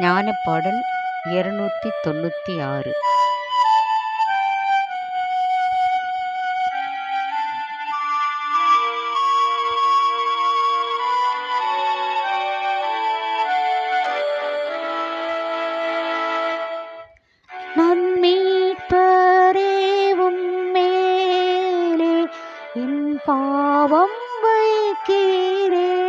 ஞானப்பாடல் இருநூற்றி தொண்ணூற்றி ஆறு. பாவம் வைக்கிறேன்.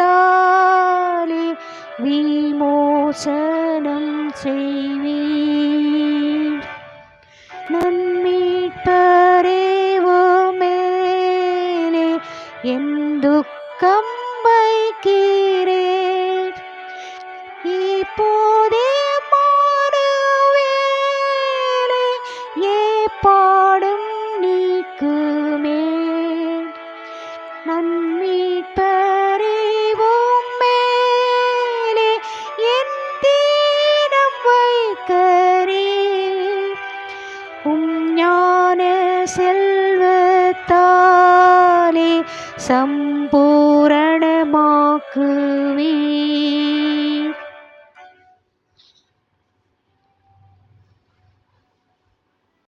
நாமத்தாலே விமோசனம் செய்வீர். நன்மீட்பரேவோமேலே என் துக்கம் வைக்கிறேன் இப்போதே மாறுவேலே ஏ பாடும் நீக்குமே. நன் செல்வத்தாலே சம்பூரணமாக்குவே